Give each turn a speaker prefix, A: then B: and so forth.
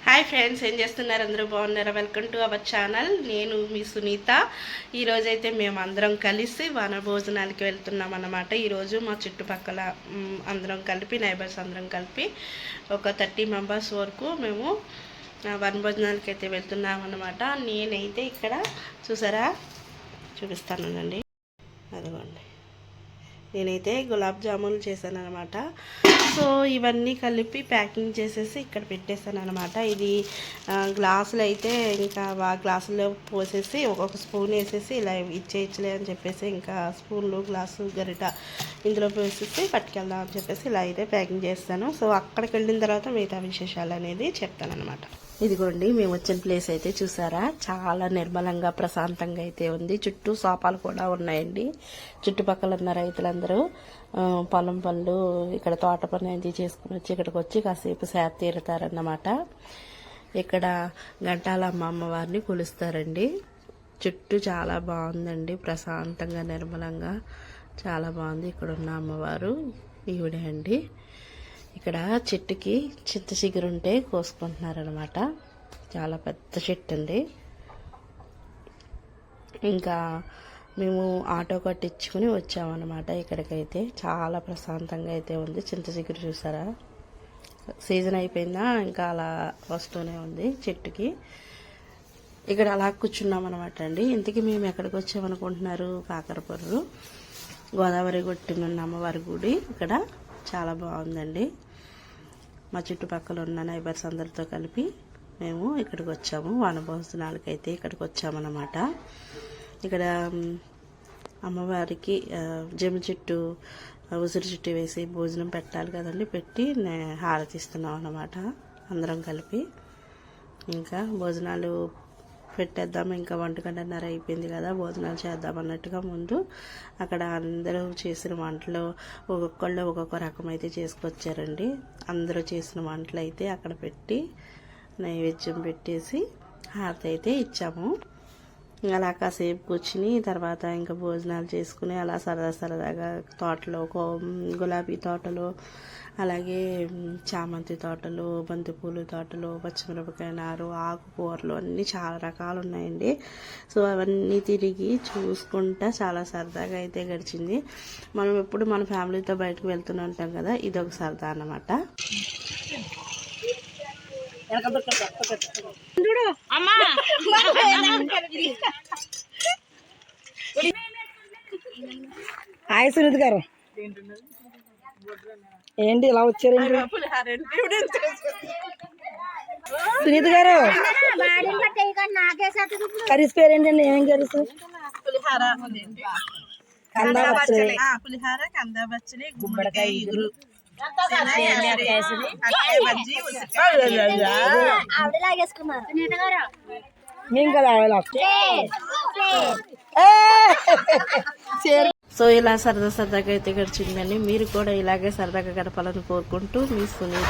A: Hi friends ఏం చేస్తున్నారు? అందరూ బాగున్నారా? వెల్కమ్ టు అవర్ ఛానల్ నేను మీ సునీత. ఈరోజైతే మేము అందరం కలిసి వన భోజనాలకి వెళ్తున్నాం అన్నమాట. ఈరోజు మా చుట్టుపక్కల అందరం కలిపి నైబర్స్ అందరం కలిపి ఒక థర్టీ మెంబర్స్ వరకు మేము ఆ, వన భోజనాలకి అయితే వెళ్తున్నాం అన్నమాట. నేనైతే ఇక్కడ చూసారా? చూపిస్తానండి అదిగోండి. నేనైతే గులాబ్ జామున్లు చేశాను అనమాట సో ఇవన్నీ కలిపి ప్యాకింగ్ చేసేసి ఇక్కడ పెట్టేశాను అనమాట ఇది గ్లాసులు అయితే ఇంకా గ్లాసుల్లో గ్లాసులో పోసేసి ఒక్కొక్క స్పూన్ వేసేసి ఇలా ఇచ్చేయచ్చులే అని చెప్పేసి ఇంకా స్పూన్లు గ్లాసు గరిట ఇందులో పోసేసి పట్టుకెళ్దాం అని చెప్పేసి ఇలా అయితే ప్యాకింగ్ చేస్తాను. సో అక్కడికి వెళ్ళిన తర్వాత మిగతా విశేషాలు అనేది చెప్తాను అనమాట ఇదిగోండి మేము వచ్చిన ప్లేస్ అయితే చూసారా? చాలా నిర్మలంగా ప్రశాంతంగా అయితే ఉంది. చుట్టూ సోపాలు కూడా ఉన్నాయండి. చుట్టుపక్కల ఉన్న రైతులందరూ పొలం పళ్ళు ఇక్కడ తోట పని అది చేసుకుని వచ్చి ఇక్కడికి వచ్చి కాసేపు సేద తీరుతారన్నమాట. ఇక్కడ గంటాలమ్మ అమ్మవారిని కొలుస్తారండి. చుట్టూ చాలా బాగుందండి. ప్రశాంతంగా నిర్మలంగా చాలా బాగుంది. ఇక్కడ ఉన్న అమ్మవారు ఈవిడే అండి. ఇక్కడ చెట్టుకి చింత చిగురు ఉంటే కోసుకుంటున్నారనమాట చాలా పెద్ద చెట్టు అండి. ఇంకా మేము ఆటో కట్టించుకుని వచ్చామన్నమాట ఇక్కడికైతే. చాలా ప్రశాంతంగా అయితే ఉంది. చింత చిగురు చూసారా? సీజన్ అయిపోయిందా? ఇంకా అలా వస్తూనే ఉంది చెట్టుకి. ఇక్కడ అలా కూర్చున్నాం అనమాట అండి. ఇంతకీ మేము ఎక్కడికి వచ్చామనుకుంటున్నారు? కాకరపర్రు గోదావరి కొట్టిన అమ్మవారి గుడి. ఇక్కడ చాలా బాగుందండి. మా చుట్టుపక్కల ఉన్న నైబర్స్ అందరితో కలిపి మేము ఇక్కడికి వచ్చాము. వనభోజనాలకి అయితే ఇక్కడికి వచ్చామన్నమాట. ఇక్కడ అమ్మవారికి జమ చెట్టు ఉసిరి చెట్టు వేసి భోజనం పెట్టాలి కదండి. పెట్టి నే- హారతి ఇస్తున్నాం అన్నమాట అందరం కలిపి. ఇంకా భోజనాలు పెట్టేద్దాం. ఇంకా వంటగంటన్నర అయిపోయింది కదా భోజనాలు చేద్దాం అన్నట్టుగా ముందు అక్కడ అందరూ చేసిన వంటలు ఒక్కొక్కళ్ళు ఒక్కొక్క రకం అయితే చేసుకొచ్చారండి. అందరూ చేసిన వంటలు అయితే అక్కడ పెట్టి నైవేద్యం పెట్టేసి హారతి అయితే ఇచ్చాము. అలా కాసేపు కూర్చుని తర్వాత ఇంకా భోజనాలు చేసుకుని అలా సరదా సరదాగా తోటలో కో- గులాబీ తోటలు అలాగే చామంతి తోటలు బంతిపూలు తోటలు పచ్చిమిరపకాయ నారు ఆకుకూరలు అన్నీ చాలా రకాలు ఉన్నాయండి. సో అవన్నీ తిరిగి చూసుకుంటా చాలా సరదాగా అయితే గడిచింది. మనం ఎప్పుడు మన ఫ్యామిలీతో బయటకు వెళ్తూనే ఉంటాం కదా ఇది ఒక సరదా అన్నమాట.
B: హాయ్ సునీత్ గారు. ఏంటి ఇలా వచ్చారేంటి సునీత్ గారు. కర్రీస్ ఏమేం కర్రీస్?
A: పులిహార.
B: కందా పచ్చడి
A: పులిహార కందా పచ్చడి గుమ్మడికాయ ఇగురు.
B: మేము కదా ఇలా
A: సో ఇలా సరదా సరదాగా అయితే గడిచిందండి. మీరు కూడా ఇలాగే సరదాగా గడపాలని కోరుకుంటూ మీ సునీత